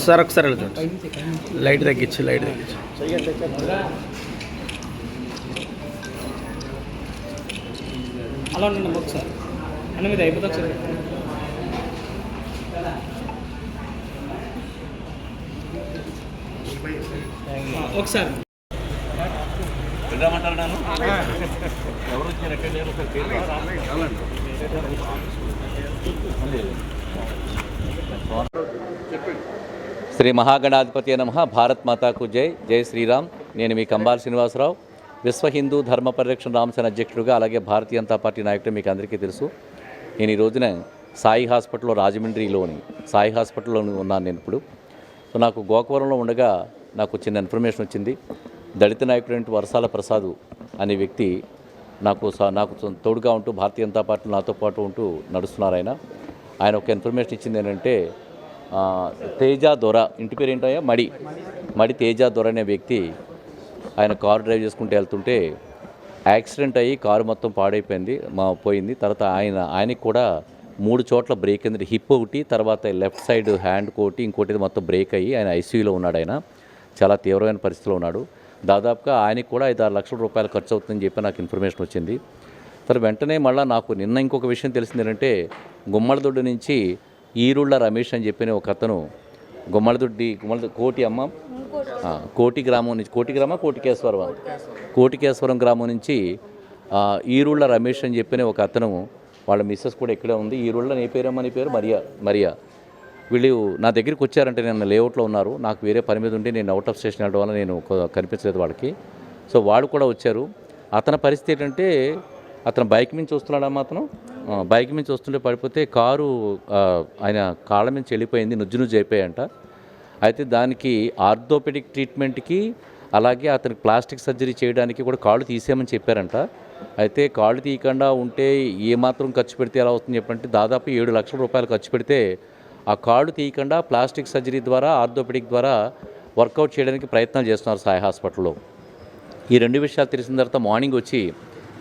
Sir ఒకసారి వెళ్తాను light తగ్గించు లైట్ తగ్గించు. అలా ఉండండి అమ్మ ఒకసారి అన్న మీద అయిపోతా ఒకసారి ఆ, ఒకసారి. శ్రీ మహాగణాధిపతి నమ భారత్ మాతాకు జై. జై శ్రీరామ్. నేను మీ కంబాల్ శ్రీనివాసరావు. విశ్వ హిందూ ధర్మ పరిరక్షణ రామసేన అధ్యక్షుడిగా అలాగే భారతీయ జనతా పార్టీ నాయకుడు మీకు అందరికీ తెలుసు. నేను ఈ రోజున సాయి హాస్పిటల్లో రాజమండ్రిలోని సాయి హాస్పిటల్లో ఉన్నాను నేను ఇప్పుడు. సో నాకు గోకవరంలో ఉండగా నాకు చిన్న ఇన్ఫర్మేషన్ వచ్చింది. దళిత నాయకుడు వర్షాల ప్రసాద్ అనే వ్యక్తి నాకు స- నాకు తోడుగా ఉంటూ భారతీయ జనతా పార్టీ నాతో పాటు ఉంటూ నడుస్తున్నారు ఆయన. ఆయన ఒక ఇన్ఫర్మేషన్ ఇచ్చింది ఏంటంటే తేజ దొర ఇంటి పేరు ఏంటయ్యా? మడి. మడి తేజ దొర అనే వ్యక్తి ఆయన కారు డ్రైవ్ చేసుకుంటూ వెళ్తుంటే యాక్సిడెంట్ అయ్యి కారు మొత్తం పాడైపోయింది మా పోయింది. తర్వాత ఆయన ఆయనకి కూడా మూడు చోట్ల బ్రేక్ అయింది. హిప్ ఒకటి తర్వాత లెఫ్ట్ సైడ్ హ్యాండ్ కోటి ఇంకోటి మొత్తం బ్రేక్ అయ్యి ఆయన ఐసీయూలో ఉన్నాడు ఆయన. చాలా తీవ్రమైన పరిస్థితిలో ఉన్నాడు. దాదాపుగా ఆయనకి కూడా ఐదు ఆరు లక్షల రూపాయలు ఖర్చు అవుతుందని చెప్పి నాకు ఇన్ఫర్మేషన్ వచ్చింది. తర్వాత వెంటనే మళ్ళీ నాకు నిన్న ఇంకొక విషయం తెలిసింది ఏంటంటే గుమ్మడిదొడ్డు నుంచి ఈరుళ్ళ రమేష్ అని చెప్పిన ఒక అతను గుమ్మడిదొడ్డి గుమ్మడి కోటి అమ్మ? కోటి గ్రామం నుంచి కోటి గ్రామం కోటికేశ్వరం కోటికేశ్వరం గ్రామం నుంచి ఈరుళ్ళ రమేష్ అని చెప్పిన ఒక అతను వాళ్ళ మిస్సెస్ కూడా ఇక్కడే ఉంది. ఈరుళ్ళ నీ పేరమ్మ నీ పేరు మరియా మరియా. వీళ్ళు నా దగ్గరికి వచ్చారంటే నేను లేఅవుట్లో ఉన్నారు. నాకు వేరే పని మీద ఉండి నేను అవుట్ ఆఫ్ స్టేషన్ వెళ్ళడం వల్ల నేను కనిపించలేదు వాళ్ళకి. సో వాళ్ళు కూడా వచ్చారు. అతని పరిస్థితి ఏంటంటే అతను బైక్ నుంచి వస్తున్నాడమ్మా అతను? బైక్ నుంచి వస్తుంటే పడిపోతే కారు ఆయన కాళ్ళ నుంచి వెళ్ళిపోయింది నుజ్జు నుజ్జు అయిపోయాయంట. అయితే దానికి ఆర్థోపెడిక్ ట్రీట్మెంట్కి అలాగే అతనికి ప్లాస్టిక్ సర్జరీ చేయడానికి కూడా కాళ్ళు తీసేయమని చెప్పారంట. అయితే కాళ్ళు తీయకుండా ఉంటే ఏమాత్రం ఖర్చు పెడితే ఎలా అవుతుంది చెప్పంటే దాదాపు ఏడు లక్షల రూపాయలు ఖర్చు పెడితే ఆ కాళ్ళు తీయకుండా ప్లాస్టిక్ సర్జరీ ద్వారా ఆర్థోపెడిక్ ద్వారా వర్కౌట్ చేయడానికి ప్రయత్నాలు చేస్తున్నారు సాయి హాస్పిటల్లో. ఈ రెండు విషయాలు తెలిసిన తర్వాత మార్నింగ్ వచ్చి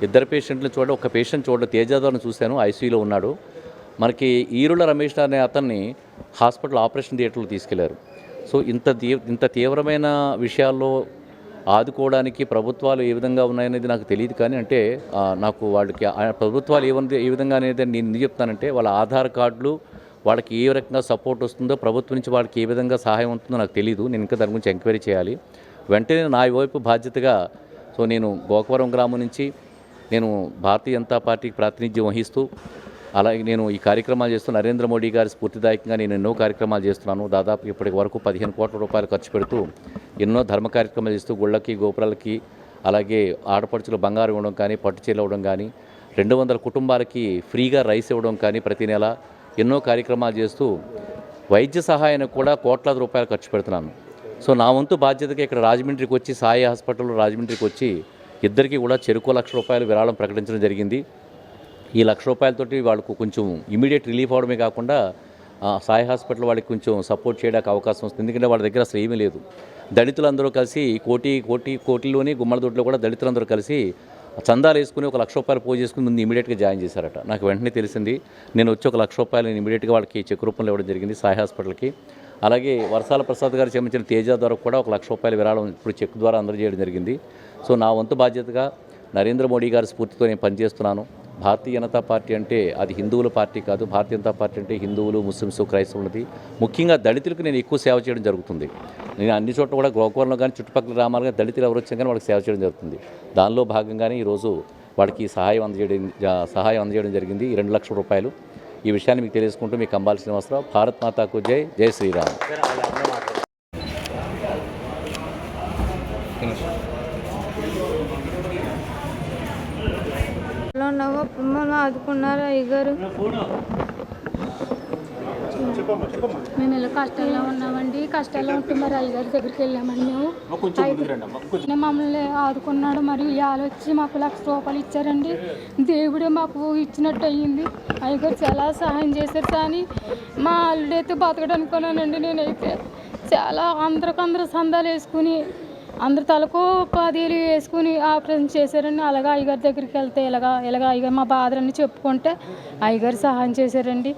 ఇద్దరు పేషెంట్లు చూడ ఒక పేషెంట్ చూడ తేజాదాన్ని చూశాను ఐసీయూలో ఉన్నాడు. మనకి ఈరుల రమేష్ అనే అతన్ని హాస్పిటల్ ఆపరేషన్ థియేటర్లో తీసుకెళ్ళారు. సో ఇంత తీ- ఇంత తీవ్రమైన విషయాల్లో ఆదుకోవడానికి ప్రభుత్వాలు ఏ విధంగా ఉన్నాయనేది నాకు తెలియదు. కానీ అంటే నాకు వాళ్ళకి ప్రభుత్వాలు ఏ ఏ విధంగా అనేది నేను ఎందుకు చెప్తానంటే వాళ్ళ ఆధార్ కార్డులు వాళ్ళకి ఏ రకంగా సపోర్ట్ వస్తుందో ప్రభుత్వం నుంచి వాళ్ళకి ఏ విధంగా సహాయం ఉంటుందో నాకు తెలియదు నేను ఇంకా దాని గురించి ఎంక్వైరీ చేయాలి. వెంటనే నా వైపు బాధ్యతగా సో నేను గోకవరం గ్రామం నుంచి నేను భారతీయ జనతా పార్టీకి ప్రాతినిధ్యం వహిస్తూ అలాగే నేను ఈ కార్యక్రమాలు చేస్తూ నరేంద్ర మోడీ గారి స్ఫూర్తిదాయకంగా నేను ఎన్నో కార్యక్రమాలు చేస్తున్నాను. దాదాపు ఇప్పటి వరకు పదిహేను కోట్ల రూపాయలు ఖర్చు పెడుతూ ఎన్నో ధర్మ కార్యక్రమాలు చేస్తూ గుళ్ళకి గోపురాలకి అలాగే ఆడపడుచులు బంగారం ఇవ్వడం కానీ పట్టు చీరలు ఇవ్వడం కానీ రెండు వందల కుటుంబాలకి ఫ్రీగా రైస్ ఇవ్వడం కానీ ప్రతి నెల ఎన్నో కార్యక్రమాలు చేస్తూ వైద్య సహాయానికి కూడా కోట్లాది రూపాయలు ఖర్చు పెడుతున్నాను. సో నా వంతు బాధ్యతగా ఇక్కడ రాజమండ్రికి వచ్చి సాయి హాస్పిటల్లో రాజమండ్రికి వచ్చి ఇద్దరికి కూడా చెరుకు లక్ష రూపాయలు విరాళం ప్రకటించడం జరిగింది. ఈ లక్ష రూపాయలతోటి వాళ్ళకు కొంచెం ఇమీడియట్ రిలీఫ్ అవడమే కాకుండా సాయి హాస్పిటల్ వాళ్ళకి కొంచెం సపోర్ట్ చేయడానికి అవకాశం వస్తుంది. ఎందుకంటే వాళ్ళ దగ్గర అసలు ఏమీ లేదు. దళితులందరూ కలిసి కోటి కోటి కోటిలోని గుమ్మడిదొడ్లో కూడా దళితులందరూ కలిసి చందాలు వేసుకుని ఒక లక్ష రూపాయలు పోజ్ చేసుకుని ముందు ఇమీడియట్గా జాయిన్ చేశారట. నాకు వెంటనే తెలిసింది నేను వచ్చి ఒక లక్ష రూపాయలు నేను ఇమీడియట్గా వాళ్ళకి చెక్ రూపంలో ఇవ్వడం జరిగింది సాయి హాస్పిటల్కి. అలాగే వర్షాల ప్రసాద్ గారు చేయించిన తేజ ద్వారా కూడా ఒక లక్ష రూపాయల విరాళం ఇప్పుడు చెక్ ద్వారా అందజేయడం జరిగింది. సో నా వంతు బాధ్యతగా నరేంద్ర మోడీ గారి స్ఫూర్తితో నేను పనిచేస్తున్నాను. భారతీయ జనతా పార్టీ అంటే అది హిందువుల పార్టీ కాదు భారతీయ జనతా పార్టీ అంటే హిందువులు ముస్లిమ్స్ క్రైస్తవులది. ముఖ్యంగా దళితులకు నేను ఎక్కువ సేవ చేయడం జరుగుతుంది. నేను అన్ని చోట్ల కూడా గోకవరంలో కానీ చుట్టుపక్కల గ్రామాలు కానీ దళితులు ఎవరు వచ్చినా కానీ వాళ్ళకి సేవ చేయడం జరుగుతుంది. దానిలో భాగంగానే ఈరోజు వాడికి సహాయం అందజేయడం సహాయం అందజేయడం జరిగింది. ఈ రెండు లక్షల రూపాయలు ఈ విషయాన్ని మీకు తెలియజేసుకుంటూ మీకు కంబాల్ శ్రీనివాసరావు భారత్ మాతాకు జై జై శ్రీరామ్. లో ఉన్నావో ఆదుకున్నారా ఆదుకున్నారు మేము ఇలా కష్టాల్లో ఉన్నామండి. కష్టాల్లో ఉంటే మరి అయ్యగారి దగ్గరికి వెళ్ళామండి మేము. మమ్మల్ని ఆదుకున్నాడు మరి ఇవాళ వచ్చి మాకు లక్ష రూపాయలు ఇచ్చారండి. దేవుడే మాకు ఇచ్చినట్టు అయ్యింది. అయ్యగారు చాలా సహాయం చేశారు కానీ మా అల్లుడు అయితే బతకడనుకున్నానండి నేనైతే. చాలా అందరికందరూ సందాలు వేసుకుని అందరు తలకు పదిలు వేసుకుని ఆపరేషన్ చేశారండి. అలాగా అయ్యగారి దగ్గరికి వెళ్తే ఇలాగా ఇలాగా అయ్యగారు మా బాధలన్నీ చెప్పుకుంటే అయ్యగారు సహాయం చేశారండి.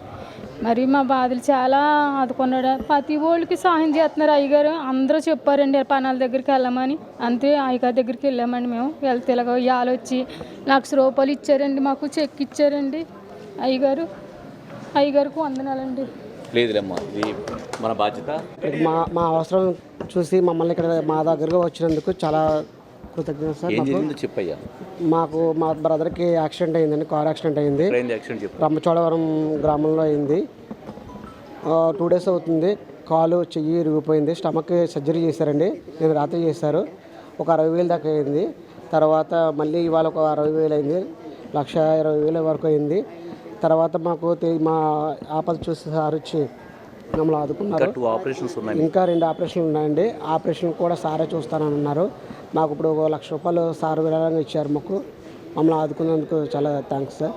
మరి మా బాధలు చాలా ఆదుకున్నాడు. ప్రతి వాళ్ళకి సహాయం చేస్తున్నారు అయ్యగారు. అందరూ చెప్పారండి పనాల దగ్గరికి వెళ్ళమని. అంతే అయ్యగారి దగ్గరికి వెళ్ళామండి మేము. వెళ్తే ఇలాగ ఇవాళ వచ్చి లక్ష రూపాయలు ఇచ్చారండి మాకు చెక్ ఇచ్చారండి. అయ్యగారు అయ్యగారికి వందనాలండి. లేదులేమ్మా ఇది మన బాధ్యత. మా మా అవసరం చూసి మమ్మల్ని ఇక్కడ మా దగ్గరకు వచ్చినందుకు చాలా కృతజ్ఞత సార్. ఏం మాకు జరిగిందో చెప్పయ్యా. మాకు మా బ్రదర్కి యాక్సిడెంట్ అయిందండి కార్ యాక్సిడెంట్ అయింది. ట్రైన్ యాక్సిడెంట్ చెప్పు రంపచోడవరం గ్రామంలో అయింది. టూ డేస్ అవుతుంది. కాలు చెయ్యి ఇరిగిపోయింది. స్టమక్ సర్జరీ చేశారండి. నేను రాత్రి చేశారు. ఒక అరవై వేలు దాకా అయింది. తర్వాత మళ్ళీ ఇవాళ ఒక అరవై వేలు అయింది. లక్ష ఇరవై వేల వరకు అయింది. తర్వాత మాకు మా ఆపద చూసి సార్ వచ్చి మమ్మల్ని ఆదుకున్నారు. టూ ఆపరేషన్స్ ఉన్నాయి? ఇంకా రెండు ఆపరేషన్లు ఉన్నాయండి. ఆపరేషన్ కూడా సారే చూస్తానని అన్నారు. మాకు ఇప్పుడు ఒక లక్ష రూపాయలు సార్ విరాళంగా ఇచ్చారు మాకు. మమ్మల్ని ఆదుకున్నందుకు చాలా థ్యాంక్స్ సార్.